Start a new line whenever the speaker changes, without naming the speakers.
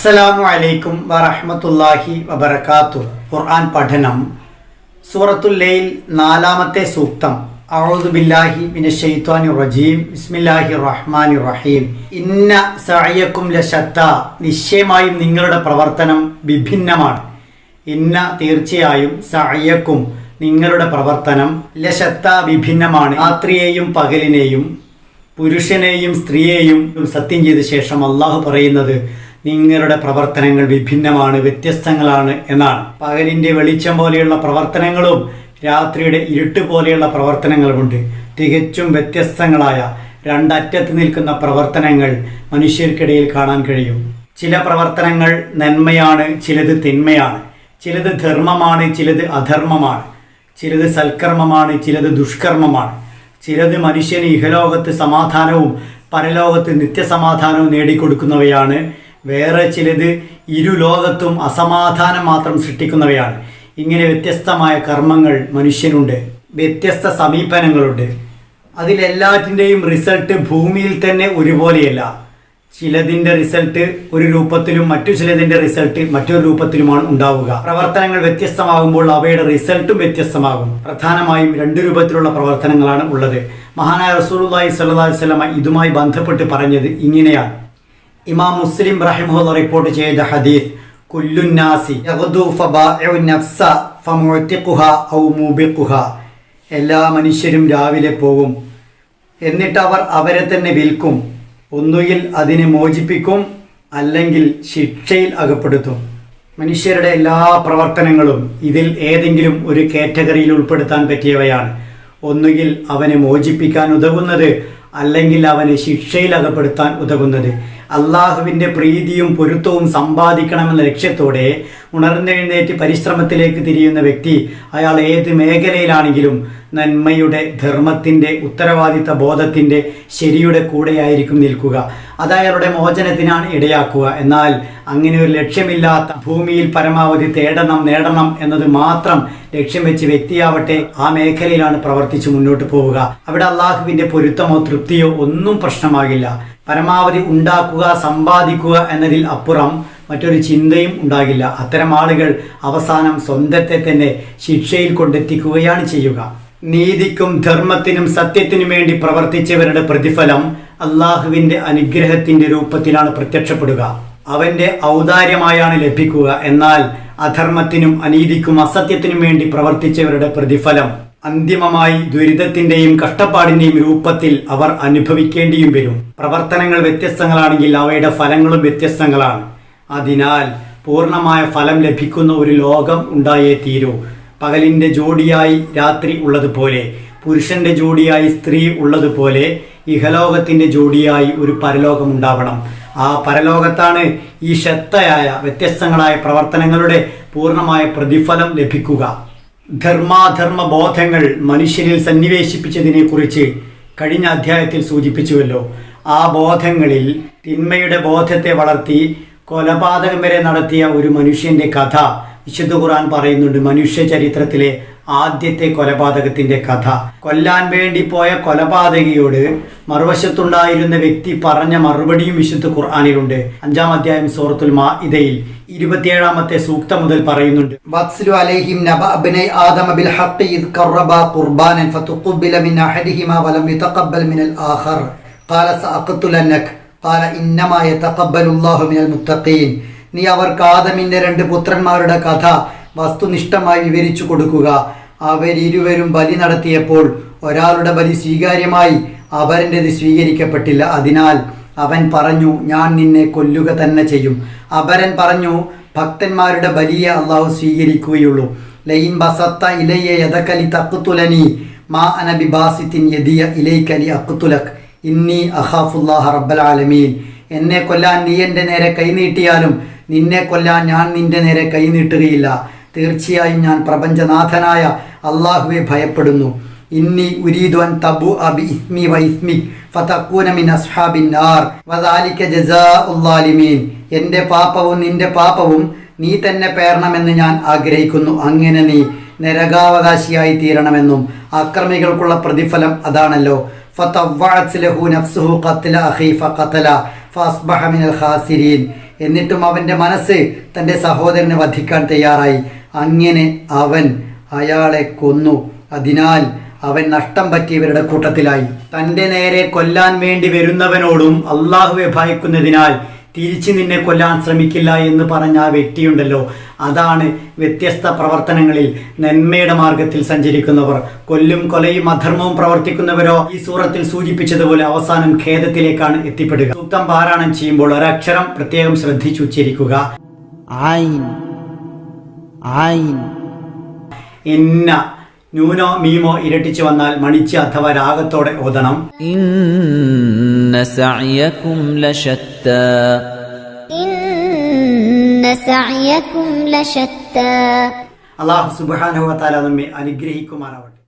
അസ്സലാമു അലൈക്കും വറഹമത്തല്ലാഹി വബർക്കാത്തു ഖുർആൻ പഠനം. സൂറത്തുല്ലയിൽ നാലാമത്തെ സൂക്തം. അഊദു ബില്ലാഹി മിനശ് ശൈത്വാനിർ റജീം. ബിസ്മില്ലാഹിർ റഹ്മാനിർ റഹീം. ഇന്ന സഅയക്കും ലശത്ത. നിശ്ചയമായും നിങ്ങളുടെ പ്രവർത്തനം വിഭിന്നമാണ്. ഇന്ന തീർച്ചയായും സഅയക്കും നിങ്ങളുടെ പ്രവർത്തനം ലശത്ത വിഭിന്നമാണ്. രാത്രിയെയും പകലിനെയും പുരുഷനെയും സ്ത്രീയെയും സത്യം ചെയ്ത ശേഷം അള്ളാഹു പറയുന്നത് നിങ്ങളുടെ പ്രവർത്തനങ്ങൾ വിഭിന്നമാണ് വ്യത്യസ്തങ്ങളാണ് എന്നാണ്. പകലിന്റെ വെളിച്ചം പോലെയുള്ള പ്രവർത്തനങ്ങളും രാത്രിയുടെ ഇരുട്ട് പോലെയുള്ള പ്രവർത്തനങ്ങളുമുണ്ട്. തികച്ചും വ്യത്യസ്തങ്ങളായ രണ്ടറ്റത്ത് നിൽക്കുന്ന പ്രവർത്തനങ്ങൾ മനുഷ്യർക്കിടയിൽ കാണാൻ കഴിയും. ചില പ്രവർത്തനങ്ങൾ നന്മയാണ് ചിലത് തിന്മയാണ്. ചിലത് ധർമ്മമാണ് ചിലത് അധർമ്മമാണ്. ചിലത് സൽക്കർമ്മമാണ് ചിലത് ദുഷ്കർമ്മമാണ്. ചിലത് മനുഷ്യന് ഇഹലോകത്ത് സമാധാനവും പരലോകത്ത് നിത്യസമാധാനവും നേടിക്കൊടുക്കുന്നവയാണ് വേറെ ചിലത് ഇരു ലോകത്തും അസമാധാനം മാത്രം സൃഷ്ടിക്കുന്നവയാണ്. ഇങ്ങനെ വ്യത്യസ്തമായ കർമ്മങ്ങൾ മനുഷ്യനുണ്ട് വ്യത്യസ്ത സമീപനങ്ങളുണ്ട്. അതിലെല്ലാറ്റിന്റെയും റിസൾട്ട് ഭൂമിയിൽ തന്നെ ഒരുപോലെയല്ല. ചിലതിന്റെ റിസൾട്ട് ഒരു രൂപത്തിലും മറ്റു ചിലതിന്റെ റിസൾട്ട് മറ്റൊരു രൂപത്തിലുമാണ് ഉണ്ടാവുക. പ്രവർത്തനങ്ങൾ വ്യത്യസ്തമാകുമ്പോൾ അവയുടെ റിസൾട്ടും വ്യത്യസ്തമാകും. പ്രധാനമായും രണ്ട് രൂപത്തിലുള്ള പ്രവർത്തനങ്ങളാണ് ഉള്ളത്. മഹാനായ റസൂലുള്ളാഹി സ്വല്ലല്ലാഹി അലൈഹി വസല്ലമ ഇതുമായി ബന്ധപ്പെട്ട് പറഞ്ഞത് ഇങ്ങനെയാണ്. ഇമാം മുസ്ലിം റഹിമഹുല്ല റിപ്പോർട്ട് ചെയ്ത ഹദീസ് കുല്ലുന്നാസി നഫ്സ ഔ എല്ലാ മനുഷ്യരും രാവിലെ പോകും. എന്നിട്ട് അവർ അവരെ തന്നെ വിൽക്കും. ഒന്നുകിൽ അതിനെ മോചിപ്പിക്കും അല്ലെങ്കിൽ ശിക്ഷയിൽ അകപ്പെടുത്തും. മനുഷ്യരുടെ എല്ലാ പ്രവർത്തനങ്ങളും ഇതിൽ ഏതെങ്കിലും ഒരു കാറ്റഗറിയിൽ ഉൾപ്പെടുത്താൻ പറ്റിയവയാണ്. ഒന്നുകിൽ അവനെ മോചിപ്പിക്കാൻ ഉതകുന്നത് അല്ലെങ്കിൽ അവനെ ശിക്ഷയിൽ അകപ്പെടുത്താൻ ഉതകുന്നത്. അള്ളാഹുവിന്റെ പ്രീതിയും പൊരുത്തവും സമ്പാദിക്കണമെന്ന ലക്ഷ്യത്തോടെ ഉണർന്നെഴുന്നേറ്റ് പരിശ്രമത്തിലേക്ക് തിരിയുന്ന വ്യക്തി അയാൾ ഏത് മേഖലയിലാണെങ്കിലും നന്മയുടെ ധർമ്മത്തിന്റെ ഉത്തരവാദിത്ത ബോധത്തിന്റെ ശരിയുടെ കൂടെയായിരിക്കും നിൽക്കുക. അത് അയാളുടെ മോചനത്തിനാണ് ഇടയാക്കുക. എന്നാൽ അങ്ങനെ ഒരു ലക്ഷ്യമില്ലാത്ത ഭൂമിയിൽ പരമാവധി തേടണം നേടണം എന്നത് മാത്രം ലക്ഷ്യം വെച്ച് വ്യക്തിയാവട്ടെ ആ മേഖലയിലാണ് പ്രവർത്തിച്ച് മുന്നോട്ട് പോവുക. അവിടെ അള്ളാഹുവിന്റെ പൊരുത്തമോ തൃപ്തിയോ ഒന്നും പ്രശ്നമാകില്ല. പരമാവധി ഉണ്ടാക്കുക സമ്പാദിക്കുക എന്നതിൽ അപ്പുറം മറ്റൊരു ചിന്തയും ഉണ്ടാകില്ല. അത്തരം ആളുകൾ അവസാനം സ്വന്തത്തെ തന്നെ ശിക്ഷയിൽ കൊണ്ടെത്തിക്കുകയാണ് ചെയ്യുക. നീതിക്കും ധർമ്മത്തിനും സത്യത്തിനും വേണ്ടി പ്രവർത്തിച്ചവരുടെ പ്രതിഫലം അള്ളാഹുവിന്റെ അനുഗ്രഹത്തിന്റെ രൂപത്തിലാണ് പ്രത്യക്ഷപ്പെടുക. അവന്റെ ഔദാര്യമായാണ് ലഭിക്കുക. എന്നാൽ അധർമ്മത്തിനും അനീതിക്കും അസത്യത്തിനും വേണ്ടി പ്രവർത്തിച്ചവരുടെ പ്രതിഫലം അന്തിമമായി ദുരിതത്തിന്റെയും കഷ്ടപ്പാടിന്റെയും രൂപത്തിൽ അവർ അനുഭവിക്കേണ്ടിയും വരും. പ്രവർത്തനങ്ങൾ വ്യത്യസ്തങ്ങളാണെങ്കിൽ അവയുടെ ഫലങ്ങളും വ്യത്യസ്തങ്ങളാണ്. അതിനാൽ പൂർണമായ ഫലം ലഭിക്കുന്ന ഒരു ലോകം ഉണ്ടായേ തീരൂ. പകലിന്റെ ജോഡിയായി രാത്രി ഉള്ളതുപോലെ പുരുഷന്റെ ജോഡിയായി സ്ത്രീ ഉള്ളതുപോലെ ഇഹലോകത്തിന്റെ ജോഡിയായി ഒരു പരലോകം ഉണ്ടാവണം. ആ പരലോകത്താണ് ഈ ശക്തയായ വ്യത്യസ്തങ്ങളായ പ്രവർത്തനങ്ങളുടെ പൂർണമായ പ്രതിഫലം ലഭിക്കുക. ധർമാധർമ്മ ബോധങ്ങൾ മനുഷ്യരിൽ സന്നിവേശിപ്പിച്ചതിനെ കുറിച്ച് കഴിഞ്ഞ അധ്യായത്തിൽ സൂചിപ്പിച്ചുവല്ലോ. ആ ബോധങ്ങളിൽ തിന്മയുടെ ബോധത്തെ വളർത്തി കൊലപാതകം വരെ നടത്തിയ ഒരു മനുഷ്യന്റെ കഥ വിശുദ്ധ ഖുർആൻ പറയുന്നുണ്ട്. മനുഷ്യ ചരിത്രത്തിലെ ആദ്യത്തെ കൊലപാതകത്തിന്റെ കഥ. കൊല്ലാൻ വേണ്ടി പോയ കൊലപാതകിയോട് മറുവശത്തുണ്ടായിരുന്ന വ്യക്തി പറഞ്ഞ മറുപടിയും വിശുദ്ധ ഖുർആാനിലുണ്ട്. അഞ്ചാം അധ്യായം സൂറത്തുൽ മാ ഇതയിൽ ഇരുപത്തിയേഴാമത്തെ സൂക്ത മുതൽ പറയുന്നുണ്ട്. അലൈഹിം നബ ബിൽ വലം ഖാല മിനൽ മുത്തഖീൻ. നീ അവർക്ക് ആദമിന്റെ രണ്ട് പുത്രന്മാരുടെ കഥ വസ്തുനിഷ്ഠമായി വിവരിച്ചു കൊടുക്കുക. അവരിരുവരും ബലി നടത്തിയപ്പോൾ ഒരാളുടെ ബലി സ്വീകാര്യമായി അവരന്റെത് സ്വീകരിക്കപ്പെട്ടില്ല. അതിനാൽ അവൻ പറഞ്ഞു ഞാൻ നിന്നെ കൊല്ലുക തന്നെ ചെയ്യും. അപരൻ പറഞ്ഞു ഭക്തന്മാരുടെ ബലിയെ അള്ളാഹു സ്വീകരിക്കുകയുള്ളൂ. ലൈൻ ബസത്ത ഇലയെ യഥക്കലി തക്കുത്തുലനി മാ അനബി ബാസിത്തിൻ യദിയ ഇലൈക്കലി അക്കുത്തുലക് ഇന്നി അഹാഫുല്ലാഹ റബ്ബൽ ആലമീൻ. എന്നെ കൊല്ലാൻ നീ എന്റെ നേരെ കൈനീട്ടിയാലും നിന്നെ കൊല്ലാൻ ഞാൻ നിന്റെ നേരെ കൈനീട്ടുകയില്ല തീർച്ചയായും ഞാൻ പ്രപഞ്ചനാഥനായ അള്ളാഹുവെ ഭയപ്പെടുന്നു. ഇന്നി ഉരീദ്വൻ തബു അബി ഇസ്മി വ ഇസ്മി ഫതക്കൂന അസ്ഹാബിന്നാർ അസ്ഹാബിൻ നാർ വദാലിക ജസാഉല്ലാലിമീൻ എന്റെ പാപവും നിന്റെ പാപവും നീ തന്നെ പേരണമെന്ന് ഞാൻ ആഗ്രഹിക്കുന്നു. അങ്ങനെ നീ നരകാവകാശിയായി തീരണമെന്നും അക്രമികൾക്കുള്ള പ്രതിഫലം അതാണല്ലോ. എന്നിട്ടും അവന്റെ മനസ്സ് തന്റെ സഹോദരനെ വധിക്കാൻ തയ്യാറായി. അങ്ങനെ അവൻ അയാളെ കൊന്നു. അതിനാൽ അവൻ നഷ്ടം പറ്റിയവരുടെ കൂട്ടത്തിലായി. തന്റെ നേരെ കൊല്ലാൻ വേണ്ടി വരുന്നവനോടും അള്ളാഹുവെ ഭയക്കുന്നതിനാൽ തിരിച്ചു നിന്നെ കൊല്ലാൻ ശ്രമിക്കില്ല എന്ന് പറഞ്ഞ ആ വ്യക്തിയുണ്ടല്ലോ. അതാണ് വ്യത്യസ്ത പ്രവർത്തനങ്ങളിൽ നന്മയുടെ മാർഗത്തിൽ സഞ്ചരിക്കുന്നവർ. കൊല്ലും കൊലയും അധർമ്മവും പ്രവർത്തിക്കുന്നവരോ ഈ സൂറത്തിൽ സൂചിപ്പിച്ചതുപോലെ അവസാനം ഖേദത്തിലേക്കാണ് എത്തിപ്പെടുക. സൂക്തം പാരായണം ചെയ്യുമ്പോൾ ഒരക്ഷരം പ്രത്യേകം ശ്രദ്ധിച്ചു ഇന്ന ന്യൂനോ മീമോ ഇരട്ടിച്ചു വന്നാൽ മണിച്ച് അഥവാ രാഗത്തോടെ ഓതണം.
ഇന്ന സഅയകും
ലശത്ത. ഇന്ന ലശത്ത.
അല്ലാഹു സുബ്ഹാനഹു നമ്മെ അനുഗ്രഹിക്കുമാറാവട്ടെ.